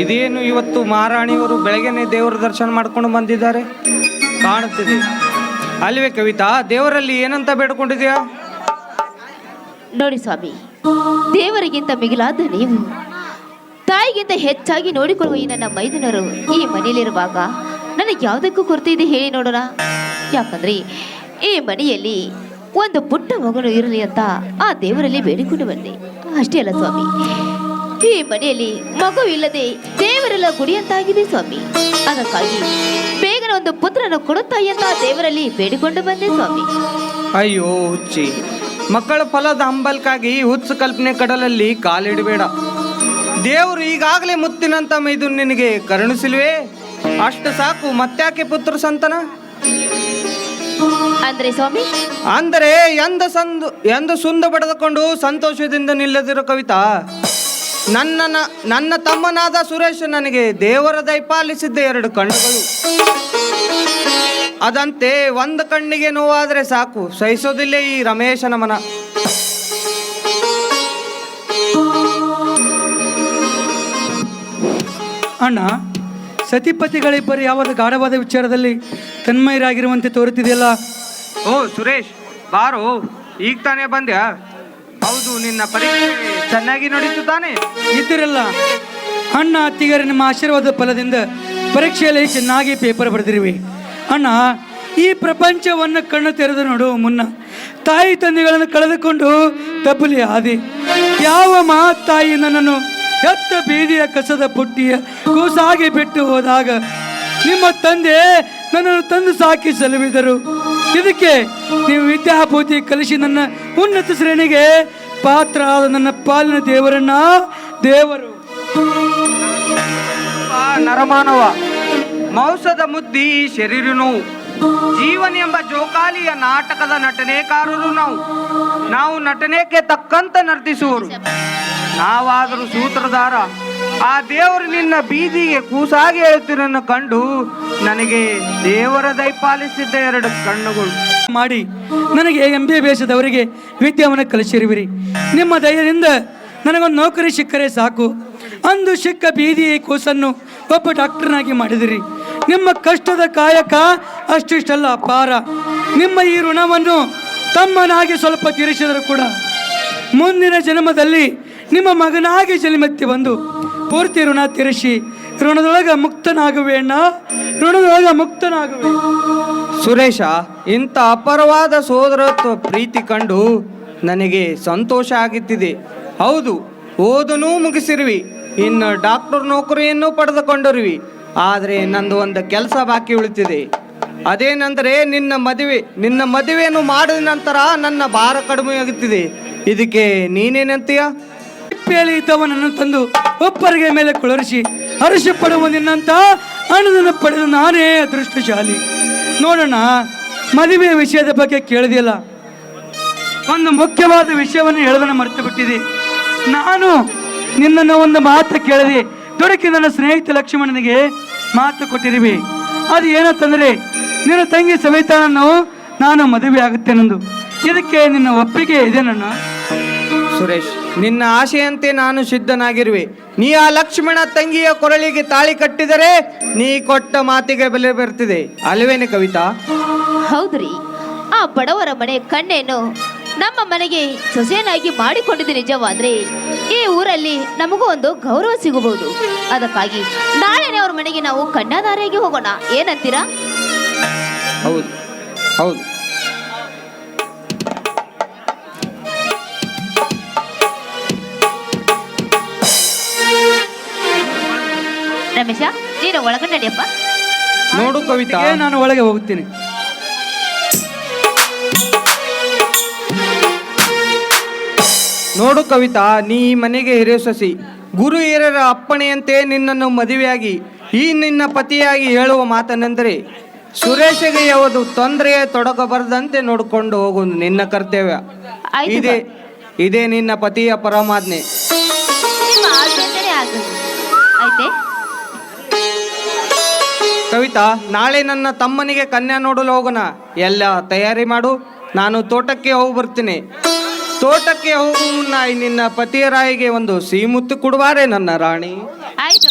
ಇದೇನು ಇವತ್ತು ಮಹಾರಾಣಿಯವರು ಬೆಳಗ್ಗೆನೆ ದೇವರ ದರ್ಶನ ಮಾಡ್ಕೊಂಡು ಬಂದಿದ್ದಾರೆ? ಕಾಣುತ್ತಿದೆ. ಅಲ್ವೇ ಕವಿತಾ, ದೇವರಲ್ಲಿ ಏನಂತ ಬೇಡ್ಕೊಂಡಿದ್ಯಾ ನೋಡಿ ಸ್ವಾಮಿ, ದೇವರಿಗಿಂತ ಮಿಗಿಲಾದ ನೀವು, ತಾಯಿಗಿಂತ ಹೆಚ್ಚಾಗಿ ನೋಡಿಕೊಳ್ಳುವ ಈ ನನ್ನ ಮೈದನರು ಈ ಮನೆಯಲ್ಲಿರುವಾಗ ನನಗೆ ಯಾವುದಕ್ಕೂ ಕೊರತೆ ಇದೆ ಹೇಳಿ ನೋಡೋಣ. ಯಾಕಂದ್ರೆ ಈ ಮನೆಯಲ್ಲಿ ಒಂದು ಪುಟ್ಟ ಮಗನು ಇರಲಿ ಅಂತ ಆ ದೇವರಲ್ಲಿ ಬೇಡಿಕೊಂಡು ಬಂದೆ. ಅಷ್ಟೇ ಅಲ್ಲ ಸ್ವಾಮಿ ಈ ಮನೆಯಲ್ಲಿ ಮಗು ಇಲ್ಲದೆ ದೇವರೆಲ್ಲ ಗುಡಿಯಂತಾಗಿದೆ ಸ್ವಾಮಿ. ಅದಕ್ಕಾಗಿ ಬೇಗನೆ ಒಂದು ಪುತ್ರನ ಕೊಡುತ್ತಾಯಿ ಅಂತ ದೇವರಲ್ಲಿ ಬೇಡಿಕೊಂಡು ಬಂದೆ ಸ್ವಾಮಿ. ಅಯ್ಯೋ ಹುಚ್ಚಿ ಮಕ್ಕಳ ಫಲದ ಹಂಬಲ್ಕಾಗಿ ಹುಚ್ಚು ಕಲ್ಪನೆ ಕಡಲಲ್ಲಿ ಕಾಲಿಡಬೇಡ. ದೇವರು ಈಗಾಗಲೇ ಮುತ್ತಿನಂತ ಮೈದು ನಿನಗೆ ಕರುಣಿಸಿಲ್ವೇ? ಅಷ್ಟು ಸಾಕು ಮತ್ತ್ಯಾಕೆ ಪುತ್ರ ಸಂತನ? ಅಂದ್ರೆ ಸ್ವಾಮಿ? ಅಂದರೆ ಎಂದ ಸಂದು ಎಂದು ಸುಂದ ಪಡೆದುಕೊಂಡು ಸಂತೋಷದಿಂದ ನಿಲ್ಲದಿರೋ ಕವಿತಾ? ನನ್ನ ನನ್ನ ತಮ್ಮನಾದ ಸುರೇಶ್ ನನಗೆ ದೇವರ ದಯಪಾಲಿಸಿದ್ದ ಎರಡು ಕಣ್ಣುಗಳು. ಅದಂತೆ ಒಂದು ಕಣ್ಣಿಗೆ ನೋವಾದರೆ ಸಾಕು ಸಹಿಸೋದಿಲ್ಲ ಈ ರಮೇಶನ ಮನ. ಅಣ್ಣ ಸತಿಪತಿಗಳಿಬ್ಬರು ಯಾವ ಗಾಢವಾದ ವಿಚಾರದಲ್ಲಿ ತನ್ಮಯರಾಗಿರುವಂತೆ ತೋರುತ್ತಿದೆಯಲ್ಲ? ಓ ಸುರೇಶ್ ಬಾರೋ ಈಗ ತಾನೇ ಬಂದ್ಯಾ? ಹೌದು ನಿನ್ನ ಪರೀಕ್ಷೆ ಚೆನ್ನಾಗಿ ನಡೀತು ತಾನೆ? ಇದ್ದಿರಲ್ಲ ಅಣ್ಣ, ಅತ್ತಿಗರ ನಿಮ್ಮ ಆಶೀರ್ವಾದ ಫಲದಿಂದ ಪರೀಕ್ಷೆಯಲ್ಲಿ ಚೆನ್ನಾಗಿ ಪೇಪರ್ ಬರೆದಿರುವೆ. ಅಣ್ಣ, ಈ ಪ್ರಪಂಚವನ್ನು ಕಣ್ಣು ತೆರೆದು ನೋಡು ಮುನ್ನ. ತಾಯಿ ತಂದೆಗಳನ್ನು ಕಳೆದುಕೊಂಡು ತಬ್ಬಲಿ ಆದಿ. ಯಾವ ಮಾ ತಾಯಿ ನನ್ನನ್ನು ಎತ್ತ ಬೀದಿಯ ಕಸದ ಪುಟ್ಟಿಯ ಕೂಸಾಗಿ ಬಿಟ್ಟು ಹೋದಾಗ ನಿಮ್ಮ ತಂದೆ ನನ್ನನ್ನು ತಂದು ಸಾಕಿ ಸಲುವಿದರು. ಇದಕ್ಕೆ ನೀವು ವಿದ್ಯಾಭೂತಿ ಕಲಿಸಿ ನನ್ನ ಉನ್ನತ ಶ್ರೇಣಿಗೆ ಪಾತ್ರ ಆದ ನನ್ನ ಪಾಲಿನ ದೇವರನ್ನ ದೇವರು. ನರಮಾನವ, ಮಾಂಸದ ಮುದ್ದಿ ಶರೀರ ನೋವು. ಜೀವನ ಎಂಬ ಜೋಕಾಲಿಯ ನಾಟಕದ ನಟನೆಕಾರರು ನಾವು. ನಾವು ನಟನೆಗೆ ತಕ್ಕಂತ ನರ್ತಿಸುವರು. ನಾವಾದರೂ ಸೂತ್ರಧಾರ, ಆ ದೇವರು ನಿನ್ನ ಬೀದಿಗೆ ಕೂಸಾಗಿ ಹೇಳ್ತಿರನ್ನು ಕಂಡು ನನಗೆ ದೇವರ ದಯಪಾಲಿಸಿದ್ದ ಎರಡು ಕಣ್ಣುಗಳು. ಮಾಡಿ ನನಗೆ ಎಂ ಬಿ ಬಿ ಎಸ್ದವರಿಗೆ ವಿದ್ಯಾವನ್ನು ಕಲಿಸಿರುವಿರಿ. ನಿಮ್ಮ ದಯದಿಂದ ನನಗೊಂದು ನೌಕರಿ ಸಿಕ್ಕರೆ ಸಾಕು. ಅಂದು ಸಿಕ್ಕ ಬೀದಿ ಕೂಸನ್ನು ಒಬ್ಬ ಡಾಕ್ಟರ್ನಾಗಿ ಮಾಡಿದಿರಿ. ನಿಮ್ಮ ಕಷ್ಟದ ಕಾಯಕ ಅಷ್ಟಿಷ್ಟಲ್ಲ, ಅಪಾರ. ನಿಮ್ಮ ಈ ಋಣವನ್ನು ತಮ್ಮನಾಗಿ ಸ್ವಲ್ಪ ತೀರಿಸಿದರೂ ಕೂಡ ಮುಂದಿನ ಜನ್ಮದಲ್ಲಿ ನಿಮ್ಮ ಮಗನಾಗಿ ಜನ್ಮಕ್ಕೆ ಬಂದು ಪೂರ್ತಿ ಋಣ ತೀರಿಸಿ ಋಣದೊಳಗ ಮುಕ್ತನಾಗುವೆ ಅಣ್ಣ. ಋಣದೊಳಗ ಮುಕ್ತನಾಗುವೆ. ಸುರೇಶ, ಇಂಥ ಅಪರವಾದ ಸೋದರತ್ವ ಪ್ರೀತಿ ಕಂಡು ನನಗೆ ಸಂತೋಷ ಆಗುತ್ತಿದೆ ಹೌದು, ಓದನೂ ಮುಗಿಸಿರುವಿ. ಇನ್ನು ಡಾಕ್ಟರ್ ನೌಕರಿಯನ್ನು ಪಡೆದುಕೊಂಡಿರುವಿ. ಆದರೆ ನಂದು ಒಂದು ಕೆಲಸ ಬಾಕಿ ಉಳಿತಿದೆ. ಅದೇನೆಂದರೆ ನಿನ್ನ ಮದುವೆ, ನಿನ್ನ ಮದುವೆಯನ್ನು ಮಾಡಿದ ನಂತರ ನನ್ನ ಭಾರ ಕಡಿಮೆಯಾಗುತ್ತಿದೆ ಇದಕ್ಕೆ ನೀನೇನಂತೀಯ? ತಿಪ್ಪೆಯಲ್ಲಿ ಇದ್ದವನನ್ನು ತಂದು ಒಪ್ಪರಿಗೆ ಮೇಲೆ ಕುಳರಿಸಿ ಹರ್ಷ ಪಡುವ ನಿನ್ನಂತ ಅಣ್ಣನನ್ನು ಪಡೆದು ನಾನೇ ಅದೃಷ್ಟಶಾಲಿ. ನೋಡೋಣ ಮದುವೆ ವಿಷಯದ ಬಗ್ಗೆ ಕೇಳಿದಿಲ್ಲ ಒಂದು ಮುಖ್ಯವಾದ ವಿಷಯವನ್ನು ಹೇಳೋದನ್ನು ಮರೆತು ಬಿಟ್ಟಿದೆ ನಾನು ನಿನ್ನನ್ನು ಒಂದು ಮಾತು ಕೇಳಿದೆ. ದೊರಕಿ ನನ್ನ ಸ್ನೇಹಿತ ಲಕ್ಷ್ಮಣನಿಗೆ ಮಾತು ಕೊಟ್ಟಿರುವೆ ಅದು ಏನಂತಂದ್ರೆ, ನಿನ್ನ ತಂಗಿ ಸವಿತಾನನ್ನು ನಾನು ಮದುವೆ ಆಗುತ್ತೇನೆಂದು ಇದಕ್ಕೆ ನಿನ್ನ ಒಪ್ಪಿಗೆ ಇದೆ ನನ್ನ? ಸುರೇಶ್ ನಿನ್ನ ಆಶೆಯಂತೆ ನಾನು ಸಿದ್ಧನಾಗಿರುವೆ. ನೀ ಆ ಲಕ್ಷ್ಮಣ ತಂಗಿಯ ಕೊರಳಿಗೆ ತಾಳಿ ಕಟ್ಟಿದರೆ ನೀ ಕೊಟ್ಟ ಮಾತಿಗೆ ಬೆಲೆ ಬರ್ತಿದೆ. ಅಲ್ವೇನೆ ಕವಿತಾ? ಹೌದ್ರಿ. ಆ ಬಡವರ ಮನೆ ಕಣ್ಣೇನು ನಮ್ಮ ಮನೆಗೆ ಸೊಸೆಯನ್ನಾಗಿ ಮಾಡಿಕೊಂಡಿದ್ದು ನಿಜವಾದ್ರೆ ಈ ಊರಲ್ಲಿ ನಮಗೂ ಒಂದು ಗೌರವ ಸಿಗಬಹುದು. ಅದಕ್ಕಾಗಿ ನಾಳೆನೆ ಅವ್ರ ಮನೆಗೆ ನಾವು ಕಣ್ಣಾದಾರಿಯಾಗಿ ಹೋಗೋಣ. ಏನಂತೀರಾ? ಹೌದು. ಹೌದು. ರಮೇಶ ನೀನು ಒಳಗಡೆ ನಡಿಯಪ್ಪ ನೋಡು ಕವಿತಾ. ನಾನು ಒಳಗೆ ಹೋಗುತ್ತೇನೆ ನೋಡು ಕವಿತಾ ನೀ ಈ ಮನೆಗೆ ಹಿರಿಯ ಸಸಿ. ಗುರು ಹಿರಿಯರ ಅಪ್ಪಣೆಯಂತೆ ನಿನ್ನನ್ನು ಮದುವೆಯಾಗಿ ಈ ನಿನ್ನ ಪತಿಯಾಗಿ ಹೇಳುವ ಮಾತನೆಂದರೆ ಸುರೇಶಗೆ ಯಾವುದು ತೊಂದರೆಯ ತೊಡಗಬಾರದಂತೆ ನೋಡಿಕೊಂಡು ಹೋಗುವುದು ನಿನ್ನ ಕರ್ತವ್ಯ. ಇದೆ ಇದೇ ಇದೇ ನಿನ್ನ ಪತಿಯ ಪರಮಾಜ್ಞೆ. ನಿಮ್ಮ ಆಯ್ತೆ? ಕವಿತಾ ನಾಳೆ ನನ್ನ ತಮ್ಮನಿಗೆ ಕನ್ಯಾ ನೋಡಲು ಹೋಗೋಣ. ಎಲ್ಲ ತಯಾರಿ ಮಾಡು ನಾನು ತೋಟಕ್ಕೆ ಹೋಗಿ ಬರ್ತೀನಿ. ತೋಟಕ್ಕೆ ಹೋಗು ಮುನ್ನ ನಿನ್ನ ಪತಿಯ ರಾಯಿಗೆ ಒಂದು ಸೀಮುತ್ತು ಕೊಡುವಾರೆ ನನ್ನ ರಾಣಿ. ಆಯ್ತು.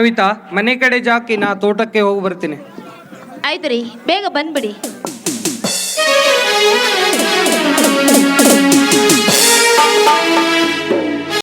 ಕವಿತಾ ಮನೆ ಕಡೆ ಜಾಕಿ ನಾ ತೋಟಕ್ಕೆ ಹೋಗಿ ಬರ್ತೀನಿ. ಆಯ್ತು ರೀ ಬೇಗ ಬಂದ್ಬಿಡಿ.